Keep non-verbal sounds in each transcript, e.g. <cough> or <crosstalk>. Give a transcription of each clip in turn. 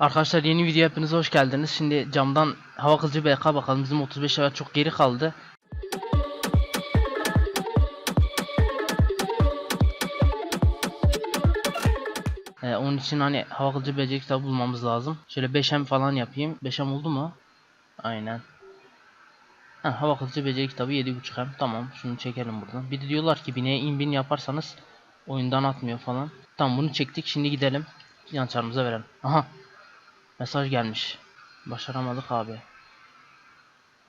Arkadaşlar yeni video hepiniz hoş geldiniz. Şimdi camdan hava kılıcı BK bakalım. Bizim 35 level çok geri kaldı. Ee, onun için hani hava kılıcı beceri kitabı bulmamız lazım. Şöyle 5M falan yapayım. 5M oldu mu? Aynen. Ha, hava kılıcı beceri kitabı 7.5M. Tamam şunu çekelim buradan. Bir de diyorlar ki bineye in bin yaparsanız oyundan atmıyor falan. Tamam bunu çektik. Şimdi gidelim. Yan çarmıza verelim. Aha Mesaj gelmiş. Başaramadık abi.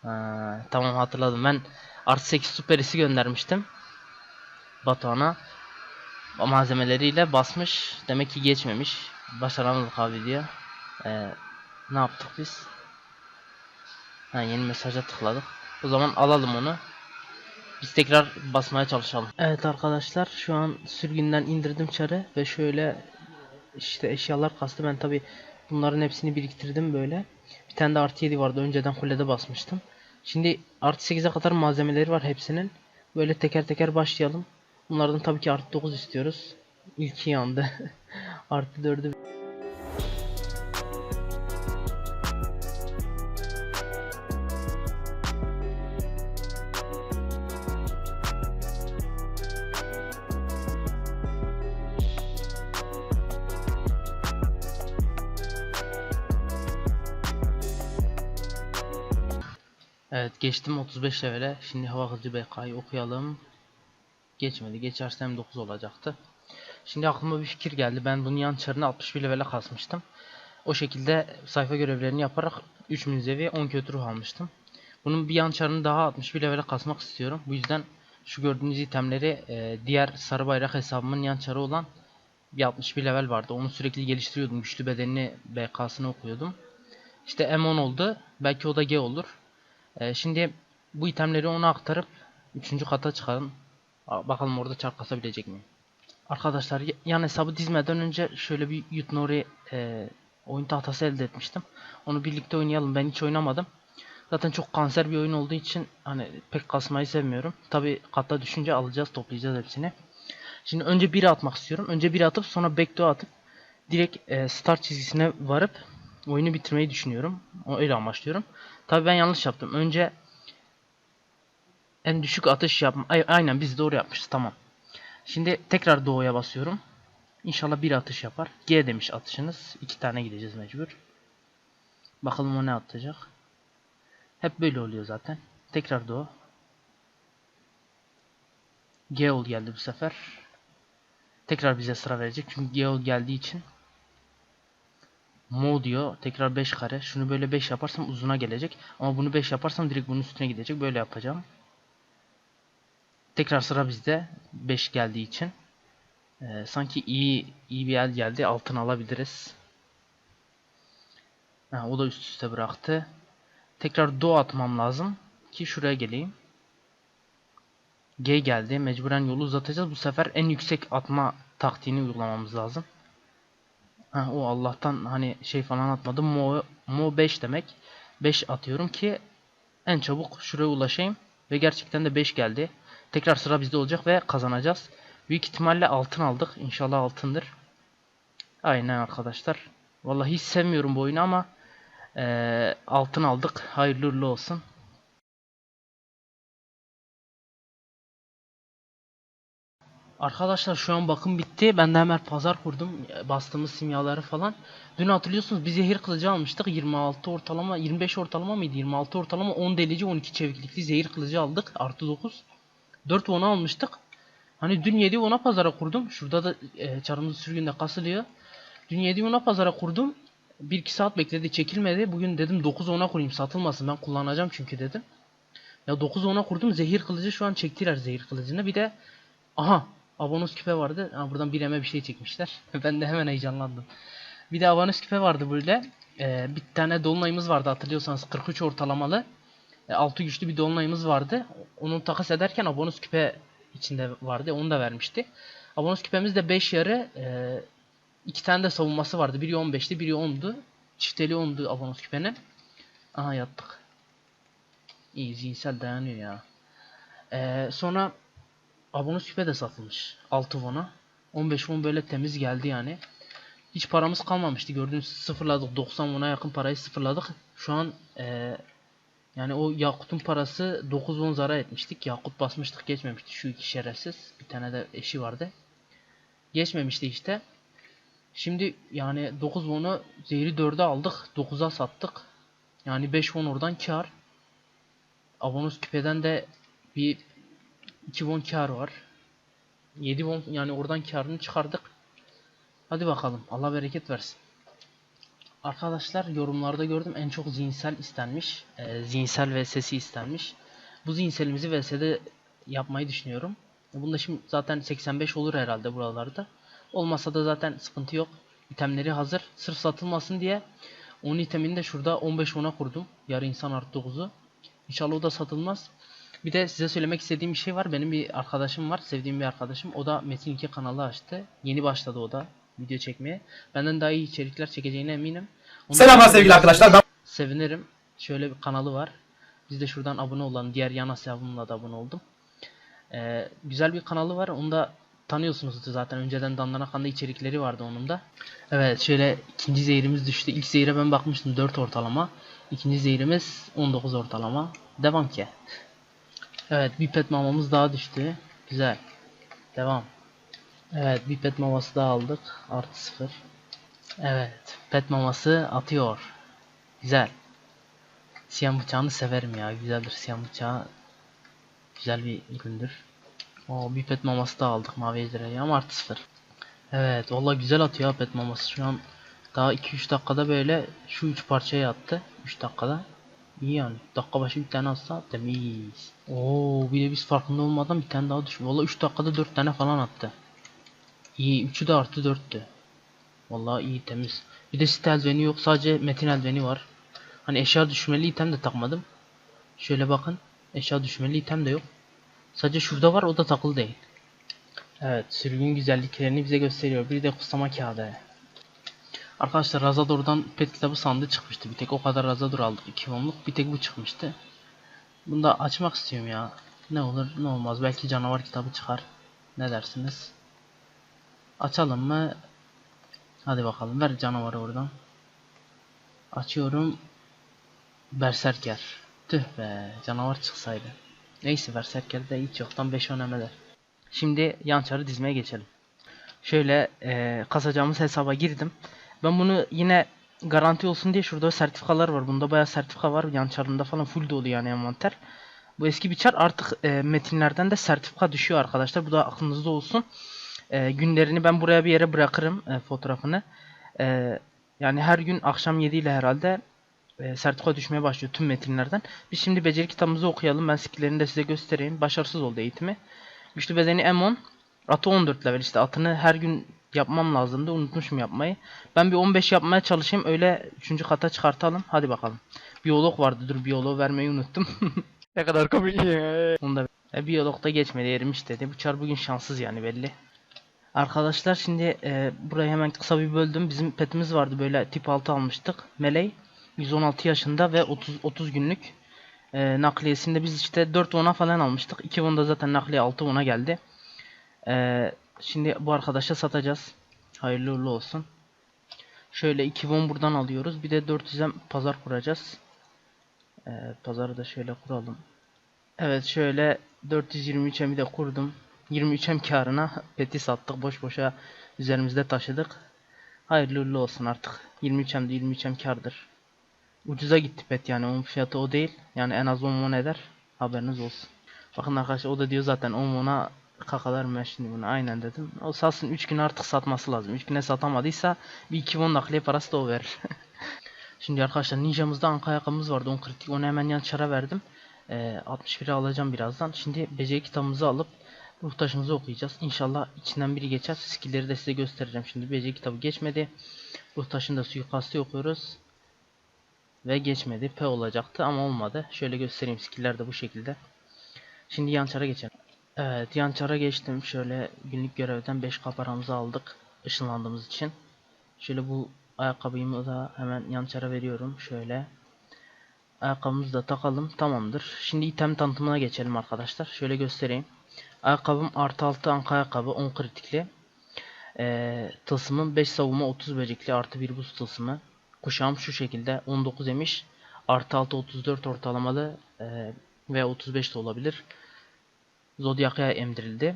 Ha, tamam hatırladım. Ben artı 8 süperisi göndermiştim. Batuhan'a. Malzemeleriyle basmış. Demek ki geçmemiş. Başaramadık abi diyor. Ee, ne yaptık biz? Ha, yeni mesaja tıkladık. O zaman alalım onu. Biz tekrar basmaya çalışalım. Evet arkadaşlar şu an sürgünden indirdim çarı ve şöyle işte eşyalar kastı ben tabi bunların hepsini biriktirdim böyle. Bir tane de artı 7 vardı önceden kulede basmıştım. Şimdi artı 8'e kadar malzemeleri var hepsinin. Böyle teker teker başlayalım. Bunlardan tabii ki artı 9 istiyoruz. İlki yandı. <laughs> artı 4'ü Evet geçtim 35 levele. Şimdi hava kılıcı BK'yı okuyalım. Geçmedi. Geçersem 9 olacaktı. Şimdi aklıma bir fikir geldi. Ben bunun yan çarını 61 levele kasmıştım. O şekilde sayfa görevlerini yaparak 3000 seviye 10 kötü ruh almıştım. Bunun bir yan çarını daha 61 levele kasmak istiyorum. Bu yüzden şu gördüğünüz itemleri e, diğer sarı bayrak hesabımın yan çarı olan bir 61 level vardı. Onu sürekli geliştiriyordum. Güçlü bedenini BK'sını okuyordum. İşte M10 oldu. Belki o da G olur. Ee, şimdi bu itemleri ona aktarıp 3. kata çıkarın. Bakalım orada çark kasabilecek miyim? Arkadaşlar yan hesabı dizmeden önce şöyle bir Yutnori e, oyun tahtası elde etmiştim. Onu birlikte oynayalım. Ben hiç oynamadım. Zaten çok kanser bir oyun olduğu için hani pek kasmayı sevmiyorum. Tabi kata düşünce alacağız, toplayacağız hepsini. Şimdi önce biri atmak istiyorum. Önce biri atıp sonra backdoor atıp direkt e, start çizgisine varıp oyunu bitirmeyi düşünüyorum. Öyle amaçlıyorum. Tabii ben yanlış yaptım. Önce en düşük atış yapma. Ay, aynen biz doğru yapmışız. Tamam. Şimdi tekrar doğuya basıyorum. İnşallah bir atış yapar. G demiş atışınız. İki tane gideceğiz mecbur. Bakalım o ne atacak. Hep böyle oluyor zaten. Tekrar doğu. Geol geldi bu sefer. Tekrar bize sıra verecek. Çünkü Geol geldiği için Mo diyor. Tekrar 5 kare. Şunu böyle 5 yaparsam uzuna gelecek. Ama bunu 5 yaparsam direkt bunun üstüne gidecek. Böyle yapacağım. Tekrar sıra bizde. 5 geldiği için. Ee, sanki iyi iyi bir el geldi. Altın alabiliriz. Ha, o da üst üste bıraktı. Tekrar do atmam lazım. Ki şuraya geleyim. G geldi. Mecburen yolu uzatacağız. Bu sefer en yüksek atma taktiğini uygulamamız lazım. Ha, o Allah'tan hani şey falan atmadım. Mo, Mo 5 demek. 5 atıyorum ki en çabuk şuraya ulaşayım. Ve gerçekten de 5 geldi. Tekrar sıra bizde olacak ve kazanacağız. Büyük ihtimalle altın aldık. İnşallah altındır. Aynen arkadaşlar. Vallahi hiç sevmiyorum bu oyunu ama eee, altın aldık. Hayırlı olsun. Arkadaşlar şu an bakım bitti. Ben de hemen pazar kurdum. Bastığımız simyaları falan. Dün hatırlıyorsunuz biz zehir kılıcı almıştık. 26 ortalama, 25 ortalama mıydı? 26 ortalama, 10 delici, 12 çeviklikli zehir kılıcı aldık. Artı 9. 4 ona almıştık. Hani dün 7 ona pazara kurdum. Şurada da e, çarımız sürgünde kasılıyor. Dün 7 ona pazara kurdum. 1-2 saat bekledi çekilmedi. Bugün dedim 9 ona kurayım satılmasın ben kullanacağım çünkü dedim. Ya 9 ona kurdum zehir kılıcı şu an çektiler zehir kılıcını. Bir de aha Abonos küpe vardı. Ha, buradan bir eme bir şey çekmişler. <laughs> ben de hemen heyecanlandım. Bir de Abonos küpe vardı böyle. Ee, bir tane dolunayımız vardı hatırlıyorsanız 43 ortalamalı. E, altı güçlü bir dolunayımız vardı. Onu takas ederken Abonos küpe içinde vardı. Onu da vermişti. Abonos küpemiz de 5 yarı. E, iki tane de savunması vardı. Biri 15'ti biri 10'du. Çifteli 10'du Abonos küpenin. Aha yattık. İyi zihinsel dayanıyor ya. Ee, sonra Abonos küpe de satılmış. 6 won'a. 15 won böyle temiz geldi yani. hiç paramız kalmamıştı. Gördüğünüz sıfırladık. 90 won'a yakın parayı sıfırladık. Şu an eee, yani o Yakut'un parası 9 won zarar etmiştik. Yakut basmıştık geçmemişti şu iki şerefsiz. Bir tane de eşi vardı. Geçmemişti işte. Şimdi yani 9 won'u zehri 4'e aldık. 9'a sattık. Yani 5 won oradan kar. Abonus küpeden de bir 2 won kar var. 7 won yani oradan karını çıkardık. Hadi bakalım. Allah bereket versin. Arkadaşlar yorumlarda gördüm en çok zihinsel istenmiş. Ee, zihinsel VS'si istenmiş. Bu zihinselimizi VS'de yapmayı düşünüyorum. Bunda şimdi zaten 85 olur herhalde buralarda. Olmasa da zaten sıkıntı yok. İtemleri hazır. Sırf satılmasın diye 10 itemini de şurada 15 ona kurdum. Yarı insan artı 9'u. İnşallah o da satılmaz. Bir de size söylemek istediğim bir şey var. Benim bir arkadaşım var. Sevdiğim bir arkadaşım. O da Metin 2 kanalı açtı. Yeni başladı o da video çekmeye. Benden daha iyi içerikler çekeceğine eminim. Onu Selamlar sevgili arkadaşlar. Ben Sevinirim. Şöyle bir kanalı var. Biz de şuradan abone olan diğer yan hesabımla da abone oldum. Ee, güzel bir kanalı var. Onu da tanıyorsunuzdur zaten. Önceden Dandana Kan'da içerikleri vardı onun da. Evet şöyle ikinci zehirimiz düştü. İlk zehire ben bakmıştım 4 ortalama. İkinci zehirimiz 19 ortalama. Devam ki. Evet bir pet mamamız daha düştü. Güzel. Devam. Evet bir pet maması daha aldık. Artı 0. Evet pet maması atıyor. Güzel. Siyah bıçağını severim ya. Güzeldir siyah bıçağı. Güzel bir üründür. O bir pet maması da aldık mavi ejderhayı ama artı 0. Evet valla güzel atıyor pet maması. Şu an daha 2-3 dakikada böyle şu 3 parçayı attı. 3 dakikada. İyi yani. Dakika başı bir tane atsa temiz. Oo bir de biz farkında olmadan bir tane daha düşmüş. Valla 3 dakikada 4 tane falan attı. İyi 3'ü de artı 4'tü. Vallahi iyi temiz. Bir de site eldiveni yok. Sadece metin eldiveni var. Hani eşya düşmeli item de takmadım. Şöyle bakın. Eşya düşmeli item de yok. Sadece şurada var o da takılı değil. Evet sürgün güzelliklerini bize gösteriyor. Bir de kutsama kağıdı. Arkadaşlar Razador'dan pet kitabı sandığı çıkmıştı. Bir tek o kadar Razador aldık. 2 onluk. Bir tek bu çıkmıştı. Bunu da açmak istiyorum ya. Ne olur ne olmaz. Belki canavar kitabı çıkar. Ne dersiniz? Açalım mı? Hadi bakalım ver canavarı oradan. Açıyorum. Berserker. Tüh be canavar çıksaydı. Neyse Berserker'de hiç yoktan 5 önemeler. Şimdi yançarı dizmeye geçelim. Şöyle eee, kasacağımız hesaba girdim. Ben bunu yine garanti olsun diye şurada sertifikalar var. Bunda bayağı sertifika var. Yançarında falan full dolu yani envanter. Bu eski bir çar artık eee, metinlerden de sertifika düşüyor arkadaşlar. Bu da aklınızda olsun. Eee, günlerini ben buraya bir yere bırakırım eee, fotoğrafını. Eee, yani her gün akşam 7 ile herhalde e, sertifika düşmeye başlıyor tüm metinlerden. Biz şimdi beceri kitabımızı okuyalım. Ben skilllerini de size göstereyim. Başarısız oldu eğitimi. Güçlü bedeni M10. Atı 14 level işte. Atını her gün yapmam lazımdı. Unutmuşum yapmayı. Ben bir 15 yapmaya çalışayım. Öyle 3. kata çıkartalım. Hadi bakalım. Biyolog vardı. Dur biyoloğu vermeyi unuttum. ne kadar komik. <laughs> Onu da e, biyolog da geçmedi erimiş dedi. Bu çar bugün şanssız yani belli. Arkadaşlar şimdi e, burayı hemen kısa bir böldüm. Bizim petimiz vardı böyle tip 6 almıştık. Meley 116 yaşında ve 30 30 günlük e, nakliyesinde biz işte 4 ona falan almıştık. 2 onda zaten nakliye 6 ona geldi. E, şimdi bu arkadaşa satacağız. Hayırlı uğurlu olsun. Şöyle 2 won buradan alıyoruz. Bir de 400'e pazar kuracağız. E, pazarı da şöyle kuralım. Evet şöyle 423'e de kurdum. 23'em karına <laughs> peti sattık. Boş boşa üzerimizde taşıdık. Hayırlı uğurlu olsun artık. 23'em de 23'em kardır. Ucuza gitti pet yani onun fiyatı o değil. Yani en az 10 won eder. Haberiniz olsun. Bakın arkadaşlar o da diyor zaten 10 won'a kakalar mı ben şimdi bunu aynen dedim. O satsın 3 gün artık satması lazım. 3 güne satamadıysa bir 2 won nakliye parası da o verir. <laughs> şimdi arkadaşlar ninjamızda anka ayakkabımız vardı. 10 kritik onu hemen yan çara verdim. Ee, 61'e alacağım birazdan. Şimdi beceri kitabımızı alıp ruh taşımızı okuyacağız. İnşallah içinden biri geçer. Skill'leri de size göstereceğim. Şimdi beceri kitabı geçmedi. Ruh taşında suikastı okuyoruz. Ve geçmedi. P olacaktı ama olmadı. Şöyle göstereyim. Skill'ler de bu şekilde. Şimdi yan çara geçelim. Evet yan geçtim. Şöyle günlük görevden 5 kaparamızı aldık. ışınlandığımız için. Şöyle bu ayakkabımı da hemen yan veriyorum. Şöyle. Ayakkabımızı da takalım. Tamamdır. Şimdi item tanıtımına geçelim arkadaşlar. Şöyle göstereyim. Ayakkabım artı 6 anka ayakkabı 10 kritikli. Ee, tılsımın 5 savunma 30 böcekli artı 1 buz tılsımı. Kuşağım şu şekilde 19 emiş. Artı 6 34 ortalamalı ee, ve 35 de olabilir. Zodiac'a emdirildi.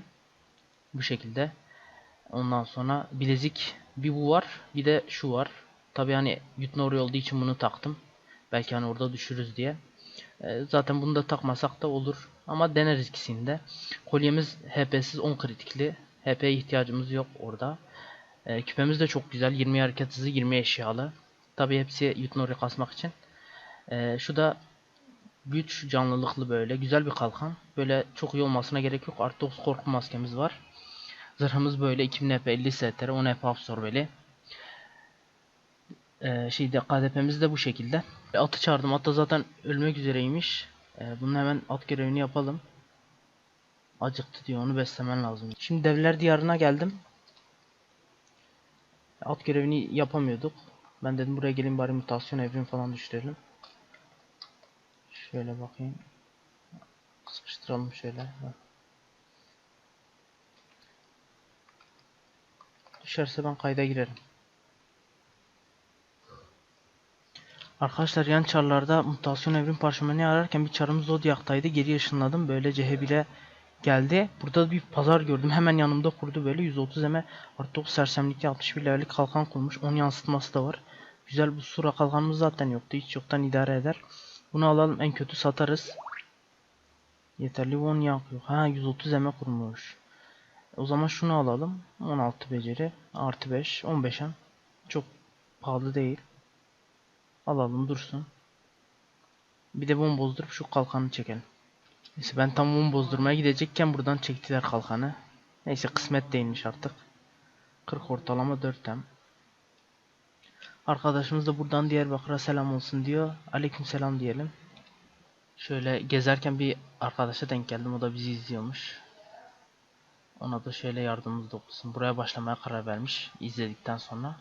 Bu şekilde. Ondan sonra bilezik bir bu var bir de şu var. Tabi hani Yutnor olduğu için bunu taktım. Belki hani orada düşürüz diye. Ee, zaten bunu da takmasak da olur. Ama deneriz ikisini de. Kolyemiz HP'siz 10 kritikli. HP'ye ihtiyacımız yok orada. Ee, küpemiz de çok güzel. 20 hareket hızı 20 eşyalı. Tabi hepsi Yutnor'u kasmak için. Ee, şu da güç canlılıklı böyle. Güzel bir kalkan. Böyle çok iyi olmasına gerek yok. Artı 9 korku maskemiz var. Zırhımız böyle 2000 HP 50 STR 10 HP absorbeli. Ee, şeyde KDP'miz de bu şekilde. Atı çağırdım. At zaten ölmek üzereymiş. Ee, bunun hemen at görevini yapalım. Acıktı diyor onu beslemen lazım. Şimdi devler diyarına geldim. At görevini yapamıyorduk. Ben dedim buraya gelin bari mutasyon evrim falan düşürelim. Şöyle bakayım. Sıkıştıralım şöyle. Düşerse ben kayda girerim. Arkadaşlar yan çarlarda mutasyon evrim parşömeni ararken bir çarımız Zodiac'taydı. Geri ışınladım. Böylece Hebil'e geldi. Burada bir pazar gördüm. Hemen yanımda kurdu böyle. 130 eme artı 9 sersemlikli 61 levellik kalkan kurmuş. 10 yansıtması da var. Güzel bu sura kalkanımız zaten yoktu. Hiç yoktan idare eder. Bunu alalım. En kötü satarız. Yeterli 10 yak. Ha 130 eme kurmuş. O zaman şunu alalım. 16 beceri. Artı 5. 15 em. Çok pahalı değil. Alalım dursun. Bir de bomba bozdurup şu kalkanı çekelim. Neyse ben tam bomba bozdurmaya gidecekken buradan çektiler kalkanı. Neyse kısmet değilmiş artık. 40 ortalama 4 em. Arkadaşımız da buradan Diyarbakır'a selam olsun diyor. Aleyküm selam diyelim. Şöyle gezerken bir arkadaşa denk geldim. O da bizi izliyormuş. Ona da şöyle yardımımız dokunsun. Buraya başlamaya karar vermiş. izledikten sonra.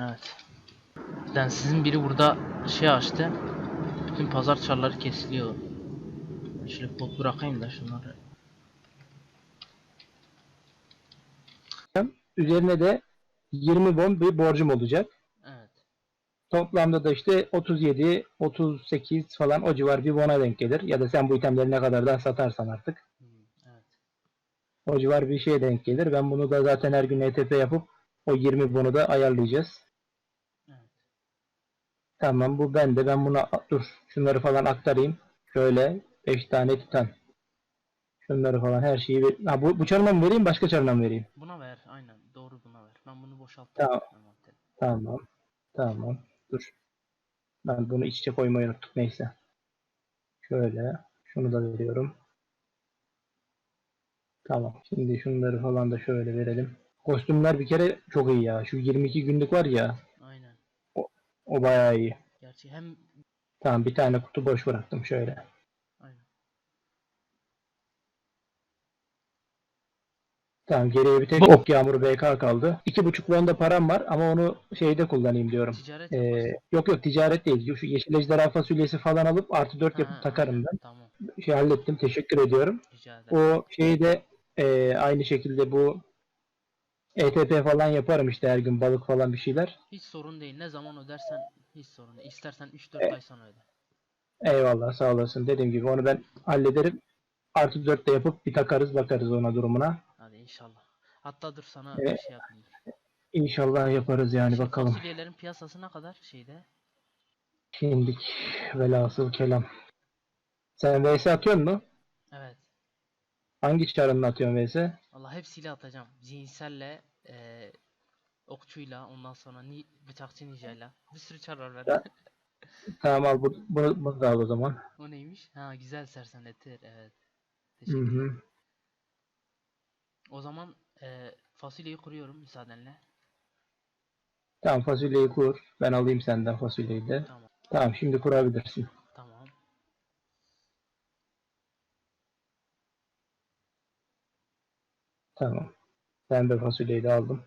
Evet. Yani sizin biri burada şey açtı. Bütün pazar çarları kesiliyor. Şöyle pot bırakayım da şunları. Üzerine de 20 bon bir borcum olacak. Evet. Toplamda da işte 37, 38 falan o civar bir bona denk gelir. Ya da sen bu itemleri ne kadar daha satarsan artık. Hmm, evet. O civar bir şeye denk gelir. Ben bunu da zaten her gün ETP yapıp o 20 bonu da ayarlayacağız. Tamam bu bende. Ben buna dur şunları falan aktarayım. Şöyle 5 tane titan. Şunları falan her şeyi ver- ha, bu, bu çarına mı vereyim başka çarına mı vereyim? Buna ver. Aynen. Doğru buna ver. Ben bunu boşalttım. Tamam. Tamam. Tamam. Dur. Ben bunu iç içe koymayı unuttuk. Neyse. Şöyle. Şunu da veriyorum. Tamam. Şimdi şunları falan da şöyle verelim. Kostümler bir kere çok iyi ya. Şu 22 günlük var ya. O bayağı iyi. Gerçi hem Tamam bir tane kutu boş bıraktım şöyle. aynen. Tamam geriye bir tek ok yağmuru BK kaldı. İki buçuk bonda param var ama onu şeyde kullanayım diyorum. Ticaret Ee, yaparsın. yok yok ticaret değil. Şu yeşil ejderha fasulyesi falan alıp artı 4 Ha, yapıp takarım ben. Tamam. Şey hallettim. Teşekkür ediyorum. Rica ederim. O şeyi de e, aynı şekilde bu ETP falan yaparım işte her gün balık falan bir şeyler. Hiç sorun değil. Ne zaman ödersen hiç sorun değil. İstersen 3-4 Evet. ay sonra öde. Eyvallah sağ olasın. Dediğim gibi onu ben hallederim. Artı 4 de yapıp bir takarız bakarız ona durumuna. Hadi inşallah. Hatta dur sana Evet. bir şey dur. İnşallah yaparız yani Şey, bakalım. Fasulyelerin piyasası ne kadar şeyde? Şimdik velhasıl kelam. Sen VS atıyorsun mu? Evet. Hangi çarınla atıyorsun VS? Allah hepsiyle atacağım. Zihinselle, eee okçuyla, ondan sonra ni bıçakçı ninjayla. Bir sürü çar var bende. Tamam al bu, bunu, bunu da al o zaman. o neymiş? Ha güzel sersemletir. Evet. Hı Teşekkür ederim. hı. O zaman eee fasulyeyi kuruyorum müsaadenle. Tamam fasulyeyi kur. Ben alayım senden fasulyeyi de. Tamam. Tamam şimdi kurabilirsin. Tamam. Tamam. Pembe fasulyeyi de aldım.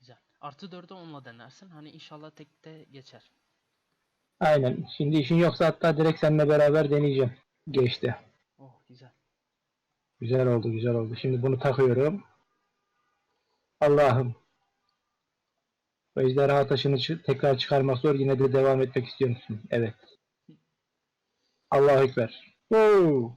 Güzel. Artı 4'ü onunla denersin. Hani inşallah tekte geçer. Aynen. Şimdi işin yoksa hatta direkt seninle beraber deneyeceğim. Geçti. Oh güzel. Güzel oldu, güzel oldu. Şimdi bunu takıyorum. Allah'ım. Bu ejderha taşını çı- tekrar çıkarmak zor. Yine de devam etmek istiyor musun? Evet. Allahu Ekber. Oo.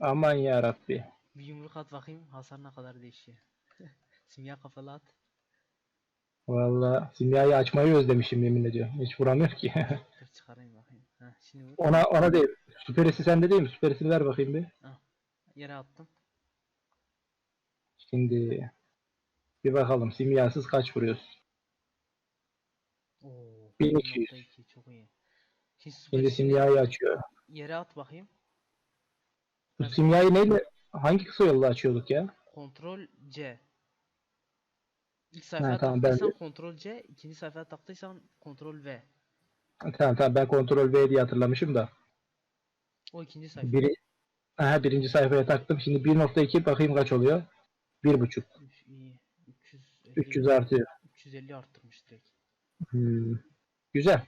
Aman ya Rabbi. Bir yumruk at bakayım hasar ne kadar değişiyor. <laughs> Simya kafalı at. Valla simyayı açmayı özlemişim yemin ediyorum. Hiç vuramıyor ki. <laughs> Dur çıkarayım bakayım. Heh, şimdi vur. ona ona değil. Süperisi sende değil mi? Süperisini ver bakayım bir. Yere attım. Şimdi bir bakalım simyasız kaç vuruyorsun? Oo. 1200. 1.2 çok iyi. Şimdi, Şimdi simyayı açıyor. yere at bakayım. Bu simyayı neyle hangi kısa yolla açıyorduk ya? Kontrol C. İlk sayfaya tamam, ben taktıysan kontrol C, ikinci sayfaya taktıysan kontrol V. Tamam tamam ben kontrol V diye hatırlamışım da. O ikinci sayfa. Biri, aha, birinci sayfaya taktım. Şimdi 1.2 bakayım kaç oluyor? 1.5. Üç, iyi. 350, 300 artıyor. 350 arttırmış direkt. Hmm. Güzel.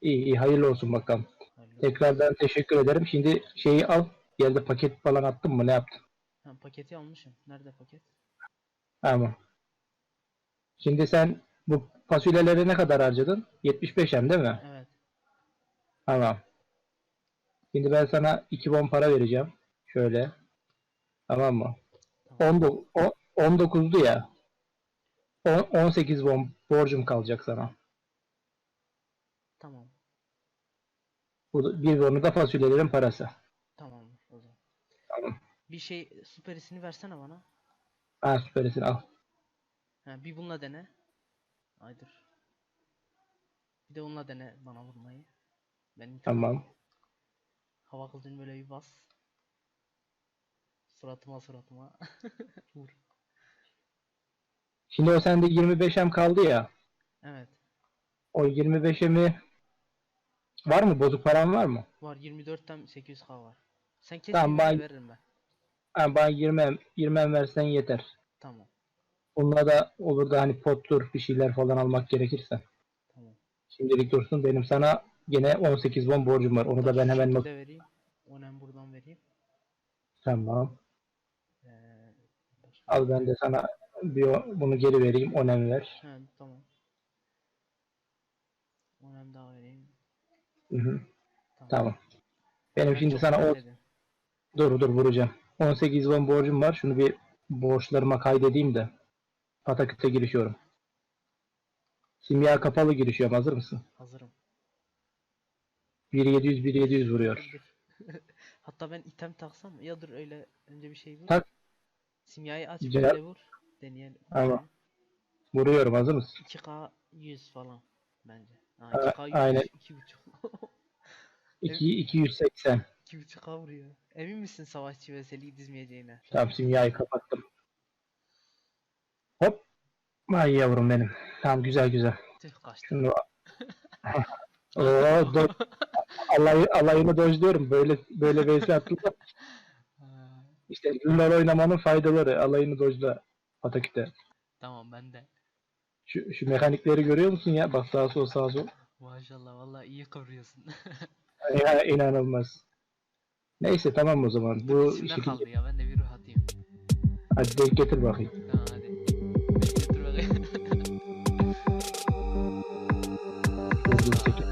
İyi iyi hayırlı olsun bakalım. Hayırlı olsun. Tekrardan teşekkür ederim. Şimdi şeyi al. Yerde paket falan attın mı? Ne yaptın? Ha, paketi almışım. Nerede paket? Tamam. Şimdi sen bu fasulyeleri ne kadar harcadın? 75 hem değil mi? Evet. Tamam. Şimdi ben sana 2 bon para vereceğim. Şöyle. Tamam mı? Tamam. 19, o- 19'du ya. On- 18 bon borcum kalacak sana. Tamam. Bu bir bonu da fasulyelerin parası. Tamam. Bir şey süperisini versene bana. Ha süperisini al. Ha, bir bununla dene. Aydır. Bir de onunla dene bana vurmayı. Benim Tamam. hava kılıcını böyle bir bas. Suratıma suratıma. <laughs> Vur. Şimdi o sende 25 hem kaldı ya. Evet. O 25 mi var mı? Bozuk paran var mı? Var 24'ten 800k var. Sen kes Tamam, ben- veririm ben. Ha, bana 20 hem, 20 hem versen yeter. Tamam. Bununla da olur da hani pottur bir şeyler falan almak gerekirse. Tamam. Şimdilik dursun. Benim sana gene 18 bon borcum var. Onu da ben hemen not... şekilde vereyim. Onu hem buradan vereyim. Tamam. Ee, başka- Al ben de sana bir o- bunu geri vereyim. Önem ver. He, tamam. Onu hem daha vereyim. Hı hı. Tamam. Benim Ben şimdi çok sana o... Dur dur vuracağım. 18 bon borcum var. Şunu bir borçlarıma kaydedeyim de. Pataküte girişiyorum. Simya kapalı girişiyorum. Hazır mısın? Hazırım. 1700 1700 vuruyor. <laughs> Hatta ben item taksam ya dur öyle önce bir şey vur. Tak. Simyayı aç Güzel. böyle vur. Deneyelim. Tamam. Vuruyorum. Hazır mısın? 2k 100 falan bence. Ha, A- 2k 100 aynen. 2.5 2 280. 2.5k vuruyor. Emin misin savaşçı ve seliği dizmeyeceğine? Tamam simyayı kapattım. Hop. Ay yavrum benim. Tamam güzel güzel. Tüh kaçtı. Şunu <laughs> Oo, do- alayı, alayını dojluyorum. Böyle böyle vs atıldı. Ha, İşte LoL oynamanın faydaları. Alayını dojla Pataküte. tamam ben de. Şu, şu mekanikleri görüyor musun ya? Bak sağa sol sağa sol. Maşallah vallahi iyi koruyorsun. <laughs> Ya, inanılmaz. Neyse tamam o zaman. Bu içimde şekil... kaldı ya ben de bir ruh. Hadi denk getir bakayım. Tamam hadi. Denk getir bakayım.